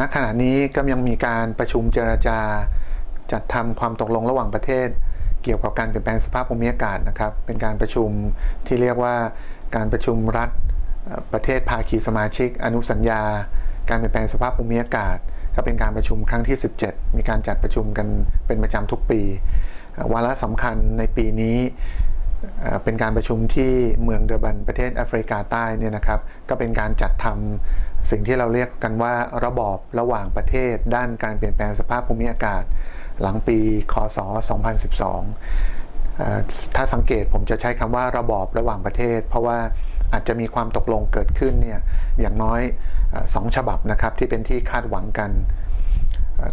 ณขณะนี้ก็ยังมีการประชุมเจรจา จัดทำความตกลงระหว่างประเทศ เกี่ยวกับการเปลี่ยนแปลงสภาพภูมิอากาศนะครับ เป็นการประชุมที่เรียกว่าการประชุมรัฐประเทศภาคีสมาชิก อนุสัญญา การเปลี่ยนแปลงสภาพภูมิอากาศ ก็เป็นการประชุมครั้งที่ 17 มีการจัดประชุมกันเป็นประจำทุกปี วาระสำคัญในปีนี้เป็นการประชุมที่เมืองเดอร์บันประเทศแอฟริกาใต้เนี่ยนะครับ ก็เป็นการจัดทำ สิ่งที่เราเรียกกันว่าระบอบระหว่างประเทศ ด้านการเปลี่ยนแปลงสภาพภูมิอากาศ หลังปีคศ 2012 ถ้าสังเกตผมจะใช้คำว่าระบอบระหว่างประเทศ เพราะว่าอาจจะมีความตกลงเกิดขึ้นเนี่ยอย่างน้อยสองฉบับนะครับที่เป็นที่คาดหวังกัน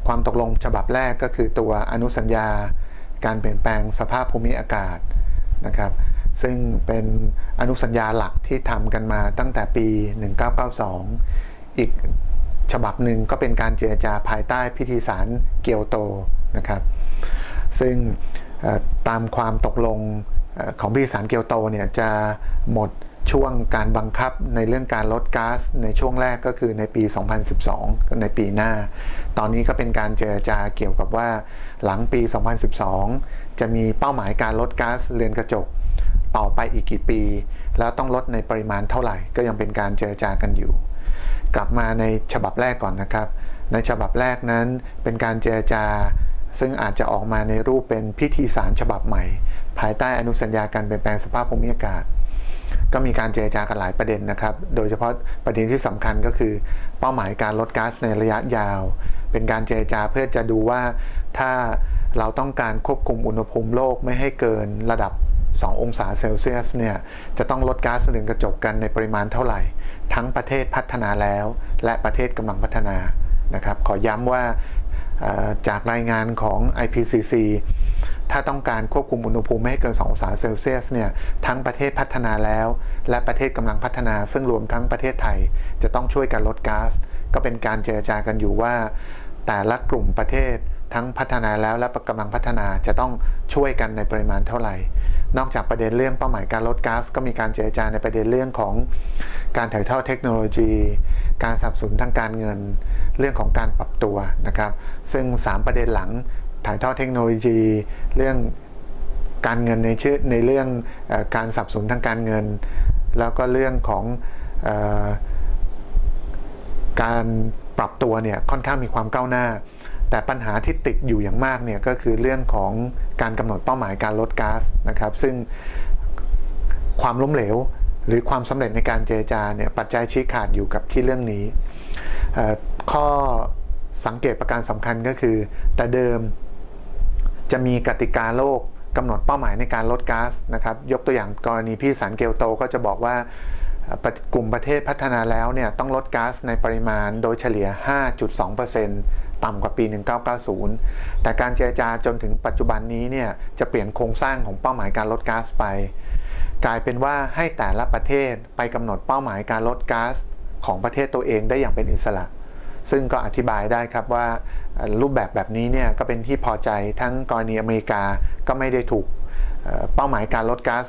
ความตกลงฉบับแรกก็คือตัวอนุสัญญา การเปลี่ยนแปลงสภาพภูมิอากาศนะครับ ซึ่งเป็นอนุสัญญาหลักที่ทำกันมาตั้งแต่ปี 1992 อีกฉบับหนึ่งก็เป็นการเจรจาภายใต้พิธีสารเกียวโตนะครับ ซึ่งตามความตกลงของพิธีสารเกียวโตเนี่ยจะหมดช่วงการบังคับในเรื่องการลดก๊าซในช่วงแรกก็คือในปี 2012 ในปีหน้า ตอนนี้ก็เป็นการเจรจาเกี่ยวกับว่าหลังปี 2012 จะมีเป้าหมายการลดก๊าซเรือนกระจก ต่อไปอีกกี่ปี แล้วต้องลดในปริมาณเท่าไหร่ ก็ยังเป็นการเจรจากันอยู่ กลับมาในฉบับแรกก่อนนะครับ ในฉบับแรกนั้นเป็นการเจรจา ซึ่งอาจจะออกมาในรูปเป็นพิธีสารฉบับใหม่ ภายใต้อนุสัญญาการเปลี่ยนแปลงสภาพภูมิอากาศ ก็มีการเจรจากันหลายประเด็นนะครับ โดยเฉพาะประเด็นที่สำคัญก็คือ เป้าหมายการลดก๊าซในระยะยาว เป็นการเจรจาเพื่อจะดูว่าถ้าเราต้องการควบคุมอุณหภูมิโลกไม่ให้เกินระดับ 2 องศาเซลเซียสเนี่ยจะต้องลดก๊าซเรือนกระจกกันในปริมาณเท่าไหร่ ทั้งประเทศพัฒนาแล้ว และประเทศกำลังพัฒนานะครับขอย้ำว่าจากรายงานของ IPCC ถ้าต้องการควบคุมอุณหภูมิไม่ให้เกิน 2 องศาเซลเซียสเนี่ยทั้งประเทศพัฒนาแล้ว และประเทศกำลังพัฒนา ซึ่งรวมทั้งประเทศไทย จะต้องช่วยกันลดก๊าซก็เป็นการเจรจากันอยู่ว่า แต่ละกลุ่มประเทศทั้งพัฒนาแล้วและกำลังพัฒนาจะต้องช่วยกันในปริมาณเท่าไหร่ นอกจากประเด็นเรื่องเป้าหมายการลดก๊าซก็มีการเจรจาในประเด็นเรื่องของการถ่ายทอดเทคโนโลยี การสับสนทางการเงิน เรื่องของการปรับตัวนะครับ ซึ่ง 3 ประเด็นหลังถ่ายทอดเทคโนโลยี เรื่องการเงินในชื่อในเรื่องอการสับสนทางการเงิน แล้วก็เรื่องของอการปรับตัวเนี่ยค่อนข้างมีความก้าวหน้า แต่ปัญหาที่ติดอยู่อย่างมากเนี่ยก็คือเรื่องของการกำหนดเป้าหมายการลดก๊าซนะครับ ซึ่งความล้มเหลว หรือความสำเร็จในการเจรจาเนี่ยปัจจัยชี้ขาดอยู่กับที่เรื่องนี้ ข้อสังเกตประการสำคัญก็คือ แต่เดิมจะมีกติกาโลกกำหนดเป้าหมายในการลดก๊าซนะครับ ยกตัวอย่างกรณีพี่สารเกลโตก็จะบอกว่ากลุ่มประเทศพัฒนาแล้วเนี่ยต้องลดก๊าซในปริมาณโดยเฉลี่ย 5.2% ต่ำกว่าปี 1990 แต่การเจรจาจนถึงปัจจุบันนี้เนี่ยจะเปลี่ยนโครงสร้างของเป้าหมายการลดก๊าซไป กลายเป็นว่าให้แต่ละประเทศไปกำหนดเป้าหมายการลดก๊าซของประเทศตัวเองได้อย่างเป็นอิสระ ซึ่งก็อธิบายได้ครับว่ารูปแบบแบบนี้เนี่ยก็เป็นที่พอใจทั้งกรณีอเมริกาก็ไม่ได้ถูกเป้าหมายการลดก๊าซ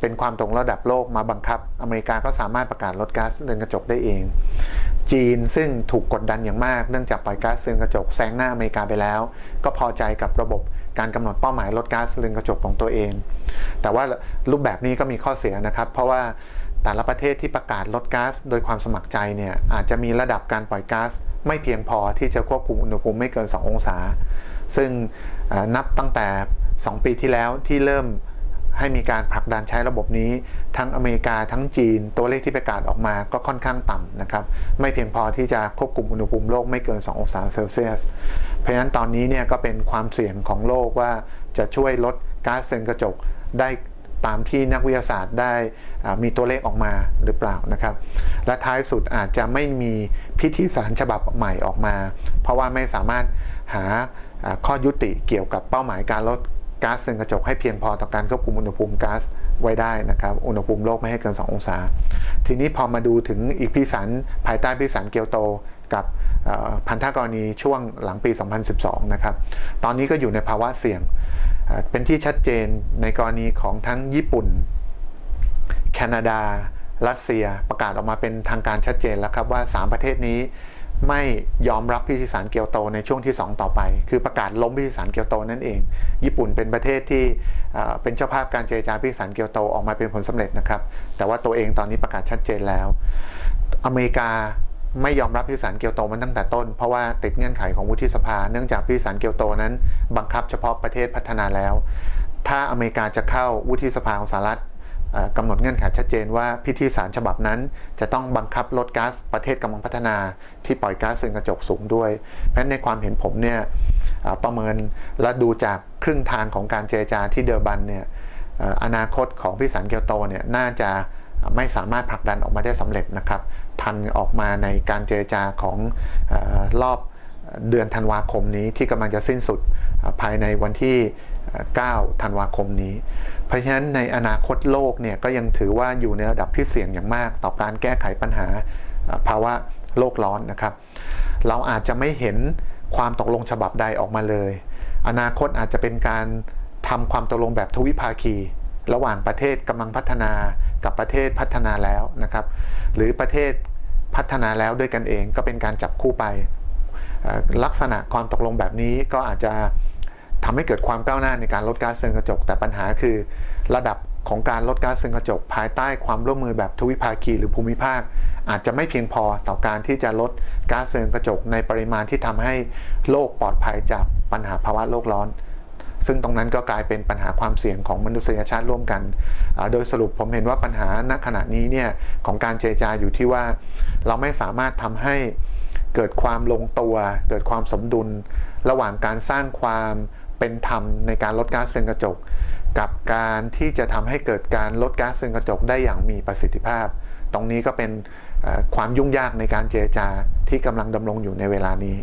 เป็นความตรงระดับโลกมาบังคับ อเมริกาก็สามารถประกาศลดก๊าซเรือนกระจกได้เอง จีนซึ่งถูกกดดันอย่างมาก เนื่องจากปล่อยก๊าซเรือนกระจกแซงหน้าอเมริกาไปแล้ว ก็พอใจกับระบบการกำหนดเป้าหมายลดก๊าซเรือนกระจกของตัวเอง แต่ว่ารูปแบบนี้ก็มีข้อเสียนะครับ เพราะว่าแต่ละประเทศที่ประกาศลดก๊าซโดยความสมัครใจเนี่ยอาจจะมีระดับการปล่อยก๊าซไม่เพียงพอที่จะควบคุมอุณหภูมิไม่เกิน 2 องศา ซึ่งนับตั้งแต่ 2 ปีที่แล้วที่เริ่ม ให้มีการผลักดันใช้ระบบนี้ ทั้งอเมริกาทั้งจีน ตัวเลขที่ประกาศออกมาก็ค่อนข้างต่ำนะครับ ไม่เพียงพอที่จะควบคุมอุณหภูมิโลกไม่เกิน 2 องศาเซลเซียส เพราะฉะนั้นตอนนี้เนี่ยก็เป็นความเสี่ยงของโลกว่าจะช่วยลดก๊าซเรือนกระจกได้ตามที่นักวิทยาศาสตร์ได้มีตัวเลขออกมาหรือเปล่านะครับ และท้ายสุดอาจจะไม่มีพิธีสารฉบับใหม่ออกมา เพราะว่าไม่สามารถหาข้อยุติเกี่ยวกับเป้าหมายการลด ก๊าซเรือนกระจกให้เพียงพอต่อการควบคุมอุณหภูมิก๊าซไว้ได้นะครับ อุณหภูมิโลกไม่ให้เกิน 2 องศา ทีนี้พอมาดูถึงอีกพิสันภายใต้พิสันเกียวโตกับพันธกรณีช่วงหลังปี 2012 นะครับ ตอนนี้ก็อยู่ในภาวะเสี่ยง เป็นที่ชัดเจนในกรณีของทั้งญี่ปุ่น แคนาดา รัสเซียประกาศออกมาเป็นทางการชัดเจนแล้วครับว่า 3 ประเทศนี้ ไม่ยอมรับพิธีสารเกียวโตในช่วงที่ 2 ต่อไป คือประกาศล้มพิธีสารเกียวโตนั่นเอง ญี่ปุ่นเป็นประเทศที่เป็นเจ้าภาพการเจรจาพิธีสารเกียวโตออกมาเป็นผลสำเร็จนะครับ แต่ว่าตัวเองตอนนี้ประกาศชัดเจนแล้ว อเมริกาไม่ยอมรับพิธีสารเกียวโตมันตั้งแต่ต้น เพราะว่าติดเงื่อนไขของวุฒิสภา เนื่องจากพิธีสารเกียวโตนั้น บังคับเฉพาะประเทศพัฒนาแล้ว ถ้าอเมริกาจะเข้าวุฒิสภาของสหรัฐ กำหนดเงื่อนไขชัดเจนว่าพิธีสารฉบับนั้น จะต้องบังคับลดก๊าซประเทศกำลังพัฒนาที่ปล่อยก๊าซเรือนกระจกสูงด้วย เพราะฉะนั้นในความเห็นผมเนี่ยประเมินและดูจากครึ่งทางของการเจรจาที่เดอร์บันเนี่ยอนาคตของพิสารเกียวโตเนี่ยน่าจะไม่สามารถผลักดันออกมาได้สำเร็จนะครับ ทันออกมาในการเจรจาของรอบ เดือนธันวาคมนี้ที่กำลังจะสิ้นสุดภายในวันที่ 9 ธันวาคมนี้ เพราะฉะนั้นในอนาคตโลกเนี่ยก็ยังถือว่าอยู่ในระดับที่เสี่ยงอย่างมาก ต่อการแก้ไขปัญหาภาวะโลกร้อนนะครับ เราอาจจะไม่เห็นความตกลงฉบับใดออกมาเลย อนาคตอาจจะเป็นการทำความตกลงแบบทวิภาคี ระหว่างประเทศกำลังพัฒนากับประเทศพัฒนาแล้วนะครับ หรือประเทศพัฒนาแล้วด้วยกันเองก็เป็นการจับคู่ไป ลักษณะความตกลงแบบนี้ก็อาจจะทำให้เกิดความก้าวหน้าในการลดก๊าซเรือนกระจก แต่ปัญหาคือ ระดับของการลดก๊าซเรือนกระจก ภายใต้ความร่วมมือแบบทวิภาคีหรือภูมิภาค อาจจะไม่เพียงพอต่อการที่จะลดก๊าซเรือนกระจก ในปริมาณที่ทำให้โลกปลอดภัยจากปัญหาภาวะโลกร้อน ซึ่งตรงนั้นก็กลายเป็นปัญหาความเสี่ยงของมนุษยชาติร่วมกัน โดยสรุปผมเห็นว่าปัญหาณขณะนี้เนี่ยของการเจรจาอยู่ที่ว่า เราไม่สามารถทำให้ เกิดความลงตัว เกิดความสมดุล ระหว่างการสร้างความเป็นธรรมในการลดก๊าซเรือนกระจก กับการที่จะทำให้เกิดการลดก๊าซเรือนกระจกได้อย่างมีประสิทธิภาพ ตรงนี้ก็เป็นความยุ่งยากในการเจรจาที่กำลังดำรงอยู่ในเวลานี้